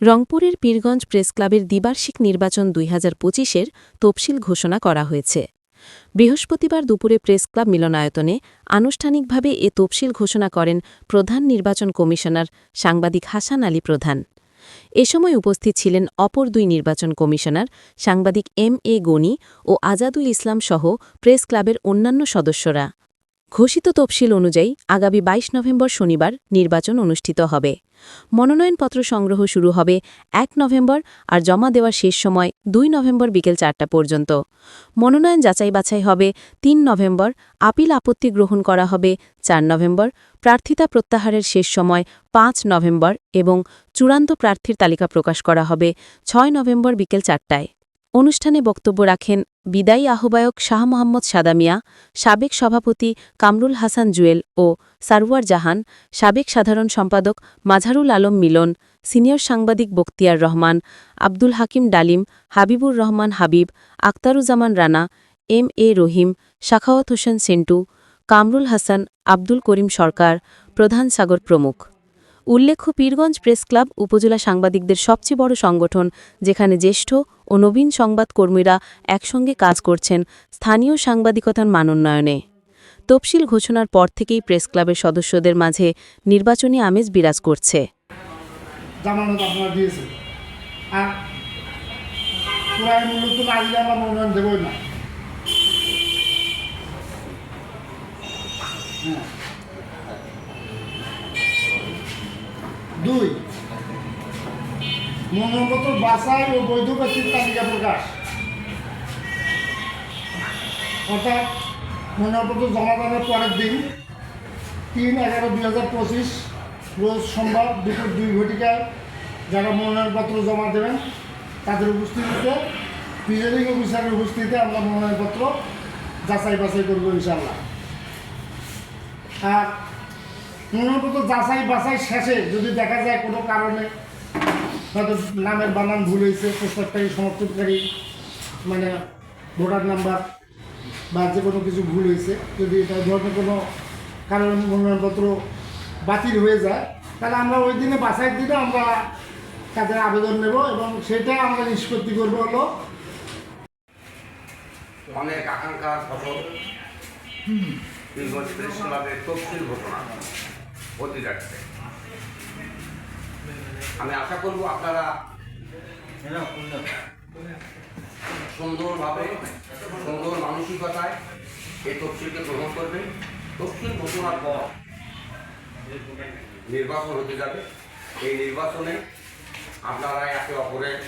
রংপুরের পীরগঞ্জ প্রেসক্লাবের দ্বিবার্ষিক নির্বাচন দুই হাজার পঁচিশের তফসিল ঘোষণা করা হয়েছে। বৃহস্পতিবার দুপুরে প্রেসক্লাব মিলনায়তনে আনুষ্ঠানিকভাবে এ তফসিল ঘোষণা করেন প্রধান নির্বাচন কমিশনার সাংবাদিক হাসান আলী প্রধান। এ সময় উপস্থিত ছিলেন অপর দুই নির্বাচন কমিশনার সাংবাদিক এম এ গনি ও আজাদুল ইসলাম সহ প্রেস ক্লাবের অন্যান্য সদস্যরা। ঘোষিত তফসিল অনুযায়ী আগামী ২২ নভেম্বর শনিবার নির্বাচন অনুষ্ঠিত হবে। মনোনয়নপত্র সংগ্রহ শুরু হবে এক নভেম্বর আর জমা দেওয়ার শেষ সময় দুই নভেম্বর বিকেল চারটা পর্যন্ত। মনোনয়ন যাচাই বাছাই হবে তিন নভেম্বর, আপিল আপত্তি গ্রহণ করা হবে চার নভেম্বর, প্রার্থিতা প্রত্যাহারের শেষ সময় পাঁচ নভেম্বর এবং চূড়ান্ত প্রার্থীর তালিকা প্রকাশ করা হবে ছয় নভেম্বর বিকেল চারটায়। অনুষ্ঠানে বক্তব্য রাখেন বিদায়ী আহ্বায়ক শাহ মোহাম্মদ সাদামিয়া, সাবেক সভাপতি কামরুল হাসান জুয়েল ও সারওয়ার জাহান, সাবেক সাধারণ সম্পাদক মাঝারুল আলম মিলন, সিনিয়র সাংবাদিক বক্তিয়ার রহমান, আব্দুল হাকিম ডালিম, হাবিবুর রহমান হাবিব আক্তারুজ্জামান রানা, এম এ রহিম, শাখাওয়াত হোসেন সেন্টু, কামরুল হাসান, আব্দুল করিম সরকার, প্রধান সাগর প্রমুখ। উল্লেখ্য পীরগঞ্জ প্রেস ক্লাব উপজেলা সাংবাদিকদের সবচেয়ে বড় সংগঠন, যেখানে জ্যেষ্ঠ ও নবীন সংবাদকর্মীরা একসঙ্গে কাজ করছেন স্থানীয় সাংবাদিকতার মানোন্নয়নে। তফসিল ঘোষণার পর থেকেই প্রেস ক্লাবের সদস্যদের মাঝে নির্বাচনী আমেজ বিরাজ করছে। হ্যাঁ। দুই মনোনয়নপত্র বাছাই ও বৈধ ব্যক্তির তালিকা প্রকাশ। অর্থাৎ মনোনয়নপত্র জমা দেওয়ার পরের দিন তিন এগারো দুই হাজার পঁচিশ রোজ সোমবার দুপুর দুই ঘটিকায় যারা মনোনয়নপত্র জমা দেবেন, তাদের উপস্থিতিতে প্রিজাইডিং অফিসারের উপস্থিতিতে আমরা মনোনয়নপত্র যাচাই বাছাই করব ইনশাল্লাহ আর মনোনয়নপত্র যাচাই বাছাই শেষে যদি দেখা যায় কোনো কারণে হয়তো নামের বানান ভুল হয়েছে প্রস্তাবকারী সমর্থনকারী মানে ভোটার নাম্বার বা যে কোনো কিছু ভুল হয়েছে যদি এটা ধরনের কোনো কারণে মনোনয়নপত্র বাতিল হয়ে যায় তাহলে আমরা ওই দিনে বাছাই দিনে আমরা তাদের আবেদন নেব এবং সেটা আমরা নিষ্পত্তি করব হলো অনেক আকাঙ্ক্ষার ফসল। বীরগঞ্জ প্রেস তফসিল রাখতে আমি আশা করব আপনারা সুন্দরভাবে, সুন্দর মানসিকতায় এই তফসিলকে গ্রহণ করবেন। তফসিল ঘোষণার পর নির্বাচন হতে যাবে। এই নির্বাচনে আপনারা একে অপরের